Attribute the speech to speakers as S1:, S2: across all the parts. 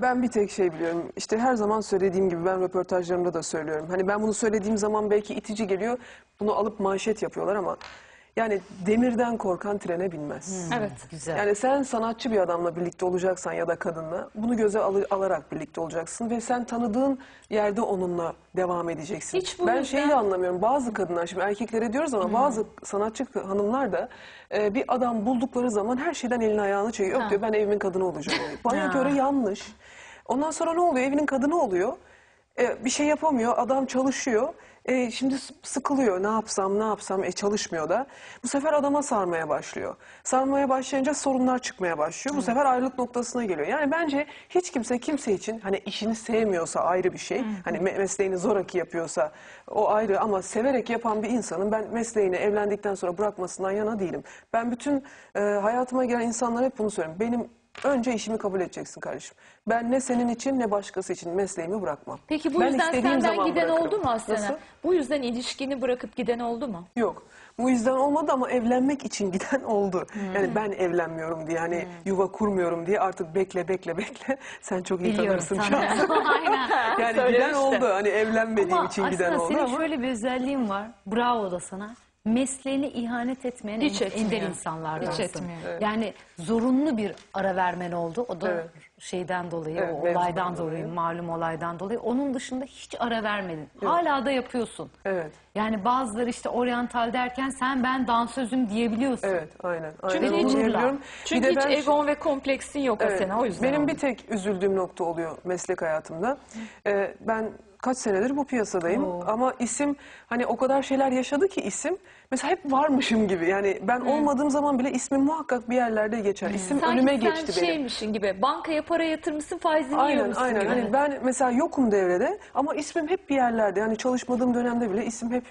S1: Ben bir tek şey biliyorum. İşte her zaman söylediğim gibi ben röportajlarımda da söylüyorum. Hani ben bunu söylediğim zaman belki itici geliyor. Bunu alıp manşet yapıyorlar ama yani demirden korkan trene binmez.
S2: Evet.
S3: Güzel.
S1: Yani sen sanatçı bir adamla birlikte olacaksan ya da kadınla bunu göze alı- alarak birlikte olacaksın ve sen tanıdığın yerde onunla devam edeceksin.
S2: Hiç bu
S1: ben
S2: yüzden-
S1: şeyi de anlamıyorum. Bazı kadınlar şimdi erkeklere diyoruz ama bazı sanatçı hanımlar da e, bir adam buldukları zaman her şeyden elini ayağını çekiyor. Yok diyor ben evimin kadını olacağım. Bana
S3: Ha.
S1: göre yanlış. Ondan sonra ne oluyor? Evinin kadını oluyor. E, bir şey yapamıyor. Adam çalışıyor. E, şimdi sıkılıyor. Ne yapsam ne yapsam e, çalışmıyor da. Bu sefer adama sarmaya başlıyor. Sarmaya başlayınca sorunlar çıkmaya başlıyor. Bu sefer ayrılık noktasına geliyor. Yani bence hiç kimse kimse için hani işini sevmiyorsa ayrı bir şey. Hani me- mesleğini zoraki yapıyorsa o ayrı ama severek yapan bir insanın ben mesleğini evlendikten sonra bırakmasından yana değilim. Ben bütün e, hayatıma gelen insanlara hep bunu söylüyorum. Benim önce işimi kabul edeceksin kardeşim. Ben ne senin için ne başkası için mesleğimi bırakmam.
S2: Peki bu
S1: Ben
S2: yüzden
S1: istediğim
S2: senden
S1: zaman
S2: giden
S1: bırakırım.
S2: oldu mu Asena?
S1: Nasıl?
S2: Bu yüzden ilişkini bırakıp giden oldu mu?
S1: Yok. Bu yüzden olmadı ama evlenmek için giden oldu. Yani ben evlenmiyorum diye hani yuva kurmuyorum diye artık bekle bekle bekle. Sen çok iyi
S3: Biliyorum
S1: tanırsın şu an.
S3: tanıyorum. Aynen.
S1: Yani
S2: Söylemişti.
S1: giden oldu. Hani evlenmediğim
S3: Ama
S1: için
S3: aslında
S1: giden oldu
S3: senin
S1: ama.
S3: şöyle bir özelliğin var. Bravo da sana. Mesleğine ihanet etmeyen
S2: Hiç
S3: en-
S2: etmiyor.
S3: ender insanlardansın.
S2: Hiç etmiyor.
S3: Yani zorunlu bir ara vermen oldu. O da
S1: Evet.
S3: şeyden dolayı,
S1: Evet,
S3: o olaydan dolayı,
S1: dolayı.
S3: malum olaydan dolayı. Onun dışında hiç ara vermedin. Hala da yapıyorsun.
S1: Evet.
S3: Yani bazıları işte oryantal derken sen ben dansözüm diyebiliyorsun.
S1: Evet, aynen. aynen.
S2: Çünkü hiç-
S1: diyebiliyorum.
S2: Çünkü
S1: Bir de
S2: hiç
S1: ben-
S2: egon ve kompleksin yok
S1: Evet,
S2: Asena o yüzden.
S1: Benim
S2: oldu.
S1: bir tek üzüldüğüm nokta oluyor meslek hayatımda. Ee, ben kaç senedir bu piyasadayım
S3: Oo.
S1: ama isim hani o kadar şeyler yaşadı ki isim mesela hep varmışım gibi. Yani ben olmadığım zaman bile ismim muhakkak bir yerlerde geçer. İsim
S2: Sanki
S1: önüme
S2: sen
S1: geçti benim.
S2: şeymişsin gibi bankaya para yatırmışsın faizini
S1: Aynen
S2: yiyormuşsun
S1: aynen.
S2: gibi.
S1: Hani ben mesela yokum devrede ama ismim hep bir yerlerde. Yani çalışmadığım dönemde bile isim hep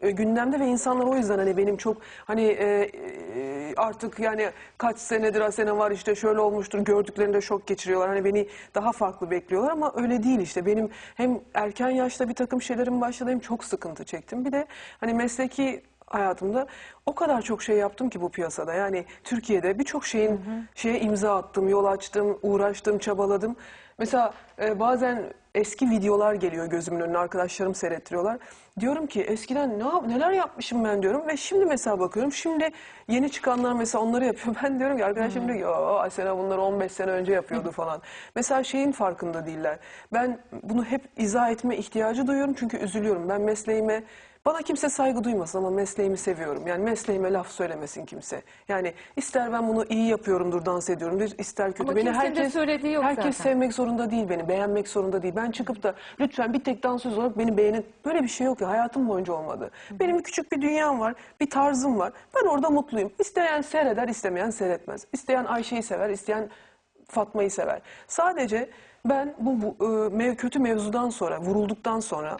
S1: e, gündemde ve insanlar o yüzden hani benim çok hani e, e, artık yani kaç senedir Asena var işte şöyle olmuştur gördüklerinde şok geçiriyorlar. Hani beni daha farklı bekliyorlar ama öyle değil işte. Benim hem erken yaşta bir takım şeylerim başladı hem çok sıkıntı çektim. Bir de hani mesleki hayatımda o kadar çok şey yaptım ki bu piyasada. Yani Türkiye'de birçok şeyin şeye imza attım, yol açtım, uğraştım, çabaladım. Mesela e, bazen eski videolar geliyor gözümün önüne arkadaşlarım seyrettiriyorlar. Diyorum ki eskiden ne neler yapmışım ben diyorum ve şimdi mesela bakıyorum şimdi yeni çıkanlar mesela onları yapıyor. Ben diyorum ki arkadaşım diyor ki "Aa, Asena bunları 15 sene önce yapıyordu falan. Mesela şeyin farkında değiller. Ben bunu hep izah etme ihtiyacı duyuyorum çünkü üzülüyorum. Ben mesleğime bana kimse saygı duymasın ama mesleğimi seviyorum. Yani mesleğime laf söylemesin kimse. Yani ister ben bunu iyi yapıyorumdur, dans ediyorumdur, ister kötü.
S2: Ama kimsenin de söylediği yok
S1: herkes
S2: zaten.
S1: sevmek zorunda değil beni, beğenmek zorunda değil. Ben çıkıp da lütfen bir tek dansöz olarak beni beğenin. Böyle bir şey yok ya, hayatım boyunca olmadı. Benim küçük bir dünyam var, bir tarzım var. Ben orada mutluyum. İsteyen seyreder, istemeyen seyretmez. İsteyen Ayşe'yi sever, isteyen Fatma'yı sever. Sadece ben bu, bu e, kötü mevzudan sonra, vurulduktan sonra,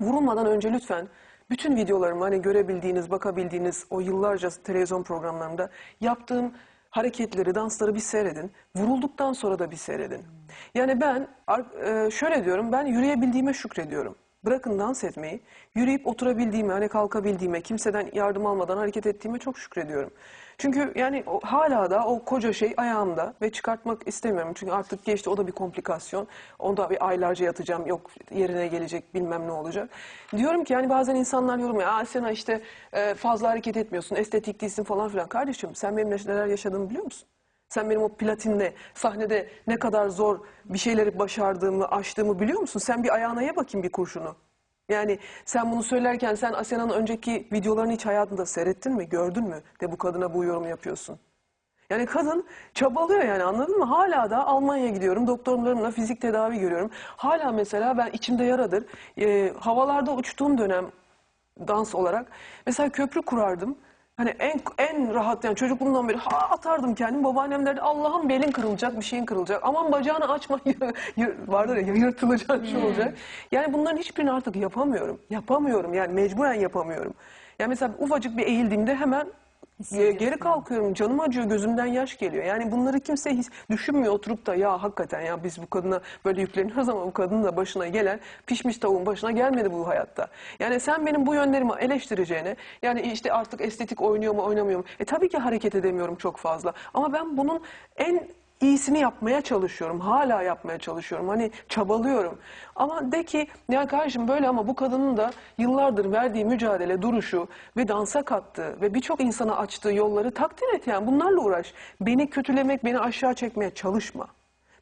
S1: vurulmadan önce lütfen bütün videolarımı hani görebildiğiniz, bakabildiğiniz o yıllarca televizyon programlarımda yaptığım hareketleri, dansları bir seyredin. Vurulduktan sonra da bir seyredin. Yani ben e, şöyle diyorum, ben yürüyebildiğime şükrediyorum. Bırakın dans etmeyi, yürüyüp oturabildiğime, hani kalkabildiğime, kimseden yardım almadan hareket ettiğime çok şükrediyorum. Çünkü yani o, hala da o koca şey ayağımda ve çıkartmak istemiyorum. Çünkü artık geçti o da bir komplikasyon. Onda bir aylarca yatacağım, yok yerine gelecek bilmem ne olacak. Diyorum ki yani bazen insanlar yorum ya "Aa, Sena işte e, fazla hareket etmiyorsun, estetik değilsin falan filan. Kardeşim sen benim neler yaşadığımı biliyor musun? Sen benim o platinle sahnede ne kadar zor bir şeyleri başardığımı, aştığımı biliyor musun? Sen bir ayağına ye bakayım bir kurşunu. Yani sen bunu söylerken sen Asena'nın önceki videolarını hiç hayatında seyrettin mi, gördün mü de bu kadına bu yorumu yapıyorsun? Yani kadın çabalıyor yani anladın mı? Hala da Almanya'ya gidiyorum, doktorlarımla fizik tedavi görüyorum. Hala mesela ben içimde yaradır. Ee, havalarda uçtuğum dönem dans olarak mesela köprü kurardım. Hani en en rahat yani çocukluğumdan beri ha atardım kendimi. Babaannem derdi Allah'ım belin kırılacak, bir şeyin kırılacak. Aman bacağını açma. Vardır ya yırtılacak, şu olacak. Yani bunların hiçbirini artık yapamıyorum. Yapamıyorum yani mecburen yapamıyorum. Yani mesela ufacık bir eğildiğimde hemen geri kalkıyorum. Canım acıyor, gözümden yaş geliyor. Yani bunları kimse hiç düşünmüyor oturup da ya hakikaten ya biz bu kadına böyle yükleniyoruz ama bu kadının da başına gelen pişmiş tavuğun başına gelmedi bu hayatta. Yani sen benim bu yönlerimi eleştireceğine yani işte artık estetik oynuyor mu oynamıyor mu? E tabii ki hareket edemiyorum çok fazla. Ama ben bunun en iyisini yapmaya çalışıyorum. Hala yapmaya çalışıyorum. Hani çabalıyorum. Ama de ki ya kardeşim böyle ama bu kadının da yıllardır verdiği mücadele, duruşu ve dansa kattığı ve birçok insana açtığı yolları takdir et yani. Bunlarla uğraş. Beni kötülemek, beni aşağı çekmeye çalışma.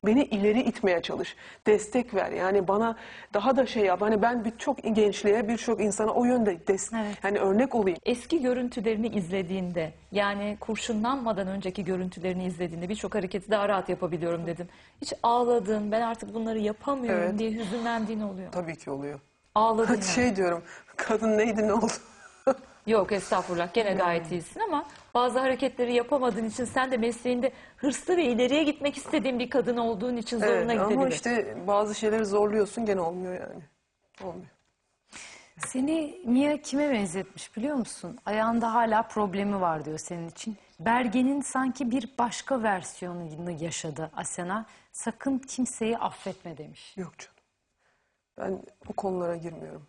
S1: Beni ileri itmeye çalış. Destek ver. Yani bana daha da şey yap. Hani ben birçok gençliğe, birçok insana o yönde des
S3: Evet.
S1: hani örnek olayım.
S2: Eski görüntülerini izlediğinde yani kurşunlanmadan önceki görüntülerini izlediğinde birçok hareketi daha rahat yapabiliyorum dedin. Hiç ağladın ben artık bunları yapamıyorum
S1: Evet.
S2: diye hüzünlendiğin oluyor.
S1: Tabii ki oluyor.
S2: Ağladın yani.
S1: şey diyorum. Kadın neydi ne oldu?
S2: Yok estağfurullah gene gayet iyisin ama bazı hareketleri yapamadığın için sen de mesleğinde hırslı ve ileriye gitmek istediğin bir kadın olduğun için zoruna
S1: Evet,
S2: gidebilir.
S1: ama işte bazı şeyleri zorluyorsun gene olmuyor yani. Olmuyor.
S3: Seni Mia kime benzetmiş biliyor musun? Ayağında hala problemi var diyor senin için. Bergen'in sanki bir başka versiyonunu yaşadı Asena. Sakın kimseyi affetme demiş.
S1: Yok canım. Ben o konulara girmiyorum.